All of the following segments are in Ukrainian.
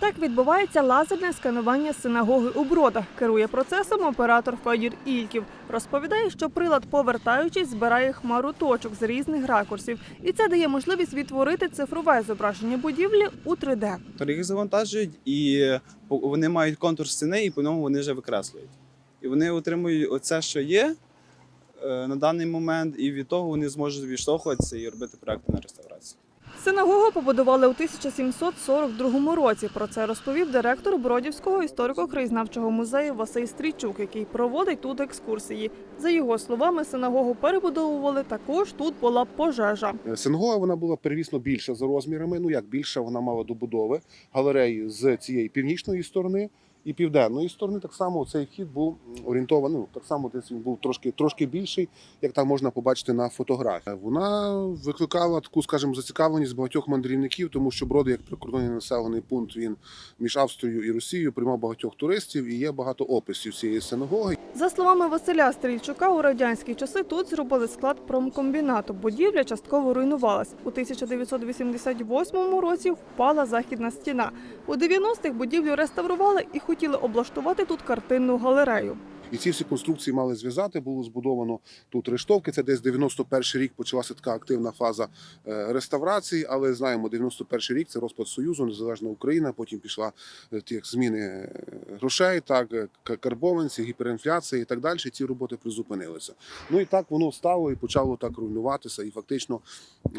Так відбувається лазерне сканування синагоги у Бродах. Керує процесом оператор Федір Ільків. Розповідає, що прилад, повертаючись, збирає хмару точок з різних ракурсів, і це дає можливість відтворити цифрове зображення будівлі у 3D. Тобто їх завантажують, і вони мають контур стіни, і по ньому вони вже викреслюють. І вони отримують оце, що є е, на даний момент, і від того вони зможуть відштовхуватися і робити проекти на реставрацію. Синагогу побудували у 1742 році. Про це розповів директор Бродівського історико-краєзнавчого музею Василь Стрійчук, який проводить тут екскурсії. За його словами, синагогу перебудовували. Також тут була пожежа. Синагога вона була первісно більша за розмірами. Ну як більша, вона мала добудови галереї з цієї північної сторони і південної сторони. Так само цей вхід був орієнтований. Ну так само десь він був трошки трошки більший, як там можна побачити на фотографії. Вона викликала таку, скажімо, зацікавленість багатьох мандрівників, тому що Броди, як прикордонний населений пункт, він між Австрією і Росією приймав багатьох туристів і є багато описів цієї синагоги. За словами Василя Стрільчука, у радянські часи тут зробили склад промкомбінату. Будівля частково руйнувалась. У 1988 році впала західна стіна. У 90-х будівлю реставрували і хотіли облаштувати тут картинну галерею. І ці всі конструкції мали зв'язати. Було збудовано тут рештовки. Це десь 91 рік почалася така активна фаза е, реставрації. Але знаємо, 91 рік це розпад Союзу, незалежна Україна. Потім пішла е, ті зміни е, грошей, так карбованці, гіперінфляція і так далі. Ці роботи призупинилися. Ну і так воно стало і почало так руйнуватися. І фактично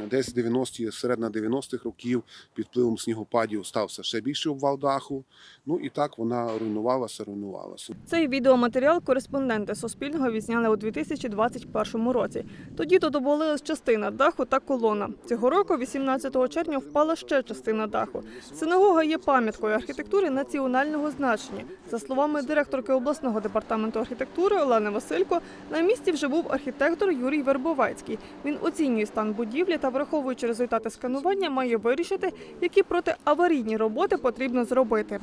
десь 90-ті, середина 90-х років під впливом снігопадів стався ще більший обвал даху. Ну і так вона руйнувалася, руйнувалася. Цей відеоматеріал кореспонденти Суспільного відзняли у 2021 році. Тоді тут обвалилась частина даху та колона. Цього року, 18 червня, впала ще частина даху. Синагога є пам'яткою архітектури національного значення. За словами директорки обласного департаменту архітектури Олени Василько, на місці вже був архітектор Юрій Вербовецький. Він оцінює стан будівлі та, враховуючи результати сканування, має вирішити, які протиаварійні роботи потрібно зробити.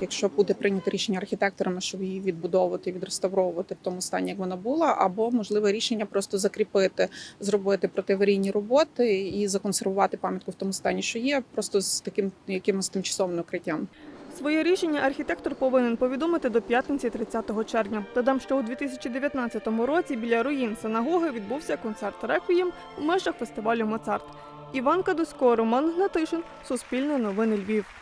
Якщо буде прийнято рішення архітекторами, щоб її відбудовувати, відреставровувати в тому стані, як вона була, або можливе рішення просто закріпити, зробити протиаварійні роботи і законсервувати пам'ятку в тому стані, що є, просто з таким якимось тимчасовим укриттям. Своє рішення архітектор повинен повідомити до п'ятниці 30 червня. Додам, що у 2019 році біля руїн синагоги відбувся концерт реквієм у межах фестивалю Моцарт. Іван Кадусько, Роман Гнатишин, Суспільне новини Львів.